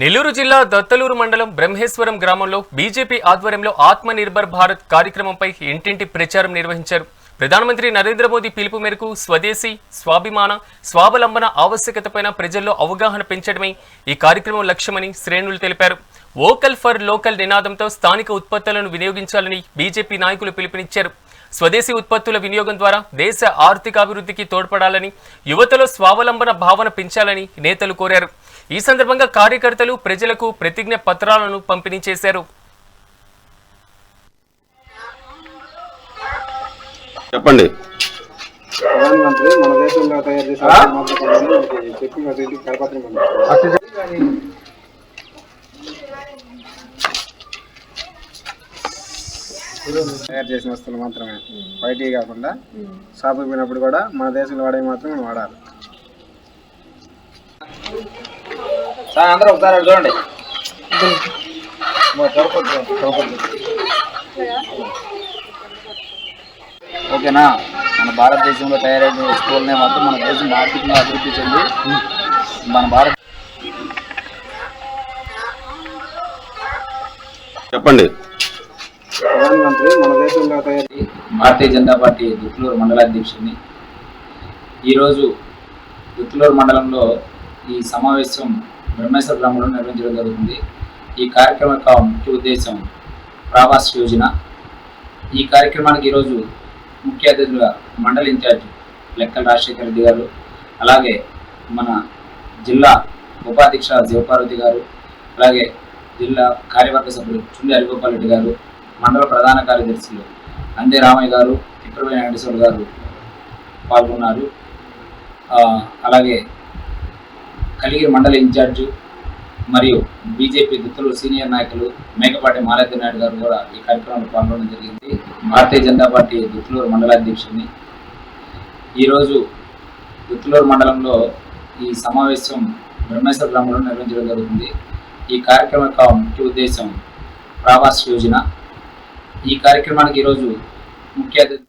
నెల్లూరు జిల్లా దత్తలూరు మండలం బ్రహ్మేశ్వరం గ్రామంలో బీజేపీ ఆధ్వర్యంలో ఆత్మ నిర్భర్ భారత్ కార్యక్రమంపై ఇంటింటి ప్రచారం నిర్వహించారు. ప్రధానమంత్రి నరేంద్ర మోదీ పిలుపు మేరకు స్వదేశీ స్వాభిమాన స్వావలంబన ఆవశ్యకతపైన ప్రజల్లో అవగాహన పెంచడమే ఈ కార్యక్రమం లక్ష్యమని శ్రేణులు తెలిపారు. వోకల్ ఫర్ లోకల్ నినాదంతో స్థానిక ఉత్పత్తులను వినియోగించాలని బీజేపీ నాయకులు పిలుపునిచ్చారు. స్వదేశీ ఉత్పత్తుల వినియోగం ద్వారా దేశ ఆర్థికాభివృద్ధికి తోడ్పడాలని యువతలో స్వావలంబన భావన పెంచాలని నేతలు కోరారు. ఈ సందర్భంగా కార్యకర్తలు ప్రజలకు ప్రతిజ్ఞ పత్రాలను పంపిణీ చేశారు. చెప్పండి. ప్రధానమంత్రి మన దేశంలో తయారు చేసే ఆహార పదార్థాలను మనకి చెప్పి తయారు చేసిన వస్తువులు మాత్రమే. బయటివి కాకుండా షాపుకి పోయినప్పుడు కూడా మన దేశంలో వాడేవి మాత్రం మనం వాడాలి. అందరూ ఒకసారి చూడండి. ఓకేనా? మన భారతదేశంలో తయారైన వస్తువులనే మాత్రం మన దేశం ఆర్థికంగా అభివృద్ధి చెంది మన భారత చెప్పండి. ప్రధానమంత్రి మన దేశంలో తయారు భారతీయ జనతా పార్టీ దుత్తులూరు మండలాధ్యక్షుడిని ఈరోజు దుత్తులూరు మండలంలో ఈ సమావేశం బ్రహ్మేశ్వర గ్రామంలో నిర్వహించడం జరుగుతుంది. ఈ కార్యక్రమం యొక్క ముఖ్య ఉద్దేశం ప్రావాస్ యోజన. ఈ కార్యక్రమానికి ఈరోజు ముఖ్య అతిథులుగా మండలి ఇన్ఛార్జ్ లెక్కల రాజశేఖర రెడ్డి గారు అలాగే మన జిల్లా ఉపాధ్యక్ష శివపార్వతి గారు అలాగే జిల్లా కార్యవర్గ సభ్యులు చుండి హరిగోపాల్ రెడ్డి గారు మండల ప్రధాన కార్యదర్శులు అందే రామయ్య గారు తిప్పరవేణి వెంకటేశ్వర గారు పాల్గొన్నారు. అలాగే కలిగిరి మండల ఇన్ఛార్జ్ మరియు బీజేపీ దుత్తులు సీనియర్ నాయకులు మేకపాటి మాలతి నాయుడు గారు కూడా ఈ కార్యక్రమంలో పాల్గొనడం జరిగింది. భారతీయ జనతా పార్టీ దుత్తులూరు మండలాధ్యక్షుడిని ఈరోజు దుత్తులూరు మండలంలో ఈ సమావేశం బ్రహ్మేశ్వర గ్రామంలో నిర్వహించడం జరుగుతుంది. ఈ కార్యక్రమం యొక్క ముఖ్య ఉద్దేశం ప్రావాస్ యోజన. ఈ కార్యక్రమానికి ఈరోజు ముఖ్య అతిథి